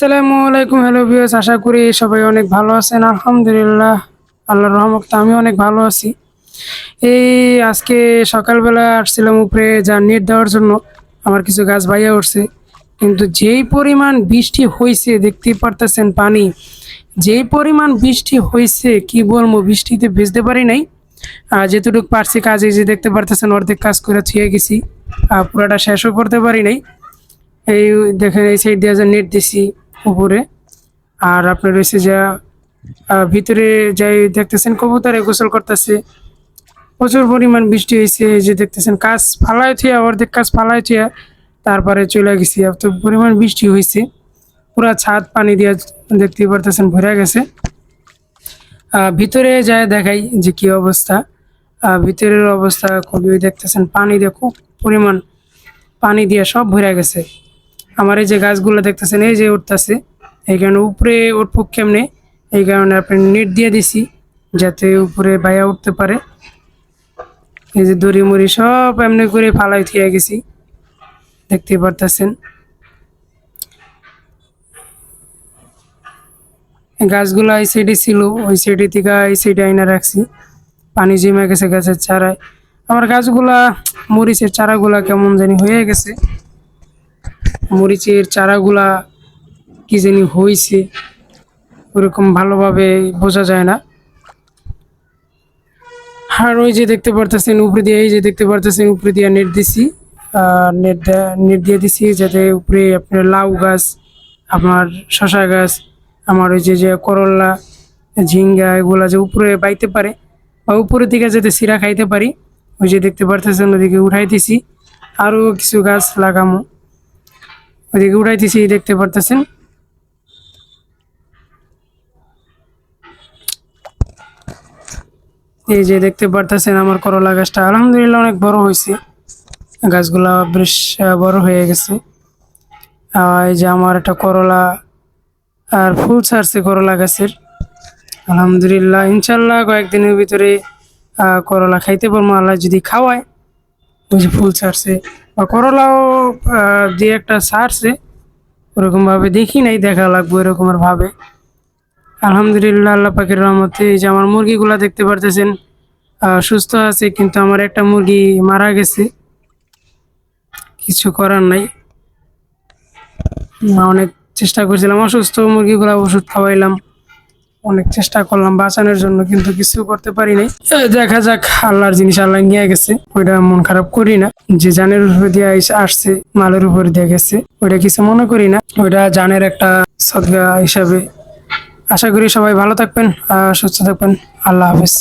আসসালামু আলাইকুম hello viewers আশা করি সবাই অনেক ভালো আছেন। আলহামদুলিল্লাহ, আল্লাহর রহমতে আমি অনেক ভালো আছি। এই আজকে সকালবেলা আসছিলাম উপরে যা নেট দেওয়ার জন্য। আমার কিছু গাছ বাইয়া উঠছে। কিন্তু যেই পরিমাণ বৃষ্টি হয়েছে দেখতেই পারতেছেন পানি। যেই পরিমাণ বৃষ্টি হয়েছে কি বলব, বৃষ্টিতে ভিজতে পারি নাই। আর যেটুকু পারছি কাজে যে দেখতে পারতেছেন, অর্ধেক কাজ করে থুয়ে গেছি। আর পুরোটা শেষও করতে পারি নাই। এই দেখেন, এই সাইড দিয়ে যে নেট দিছি। উপরে। আর আপনার রয়েছে যা ভিতরে যাই দেখতেছেন, কবুতরে গোসল করতেছে। প্রচুর পরিমাণ বৃষ্টি হয়েছে যে দেখতেছেন, কাজ ফালাই থিয়া অর্ধেক কাজ ফালাই থিয়া তারপরে চলে গেছি। এত পরিমাণ বৃষ্টি হয়েছে পুরা ছাদ পানি দিয়ে দেখতে পারতেছেন, ভরে গেছে। ভিতরে যায় দেখাই যে কি অবস্থা। ভিতরের অবস্থা খুবই দেখতেছেন, পানি দিয়ে খুব পরিমাণ পানি দিয়ে সব ভরে গেছে। আমার এই যে গাছগুলো দেখতেছেন, এই যে উঠতেছে, এই কারণে উপরে উঠবো কেমনে? এই কারণে আপনি নেট দিয়ে দিছি, যাতে উপরে বাইয়া উঠতে পারে। এই যে দড়ি মুড়ি সব এমনি করে ফালাই থিয়ে গেছি দেখতে পারতেছেন। গাছগুলো এই সাইডে ছিল, ওই সাইডে থেকে এই সাইডে আইনা রাখছি, পানি জমে গেছে গাছের চারায়। আমার গাছগুলা, মরিচের চারাগুলা কেমন জানি হয়ে গেছে। মরিচের চারাগুলা কি জানি হয়েছে ওরকম ভালোভাবে বোঝা যায় না। আর ওই যে দেখতে পারতেছেন, উপরে দিয়ে এই যে দেখতে পারতেছেন, উপরে দিয়ে নেট দিছি নেট নেট দিয়ে দিছি যাতে উপরে আপনার লাউ গাছ আমার শশা গাছ, আমার ওই যে যে করলা, ঝিঙ্গা, এগুলা যে উপরে বাইতে পারে বা উপরের দিকে যাতে সিরা খাইতে পারি, ওই যে দেখতে পারতেছেন, ওদিকে উঠাই দিছি, আরও কিছু গাছ লাগামো। ওদিকে উঠাইতেছি দেখতে পারতেছেন। এই যে দেখতে পারতেছেন আমার করলা গাছটা। আলহামদুলিল্লাহ অনেক বড় হয়েছে। গাছগুলা বেশ বড় হয়ে গেছে। এই যে আমার একটা করলা আর ফুল ছাড়ছে করলা গাছের। আলহামদুলিল্লাহ, ইনশাল্লাহ কয়েকদিনের ভিতরে করলা খাইতে পারব। আল্লাহ যদি খাওয়ায় ওই যে ফুল ছাড়ছে। বা করলাও দিয়ে একটা ছাড়ছে ওরকমভাবে দেখি নাই, দেখা লাগবে এরকমের ভাবে। আলহামদুলিল্লাহ, আল্লাহ পাখির রহমতে যে আমার মুরগিগুলা দেখতে পারতেছেন সুস্থ আছে, কিন্তু আমার একটা মুরগি মারা গেছে। কিছু করার নাই। অনেক চেষ্টা করছিলাম, অসুস্থ মুরগিগুলা ওষুধ খাওয়াইলাম। অনেক চেষ্টা করলাম বাঁচানোর জন্য, কিন্তু কিছু করতে পারি নাই দেখা যাক, আল্লাহর জিনিস আল্লাহ নিয়ে গেছে। ওইটা মন খারাপ করি না। যে জানের উপর দিয়ে আসছে, মালের উপর দিয়ে গেছে, ওইটা কিছু মনে করি না। ওইটা জানের একটা সদগা হিসাবে। আশা করি সবাই ভালো থাকবেন সুস্থ থাকবেন। আল্লাহ হাফেজ।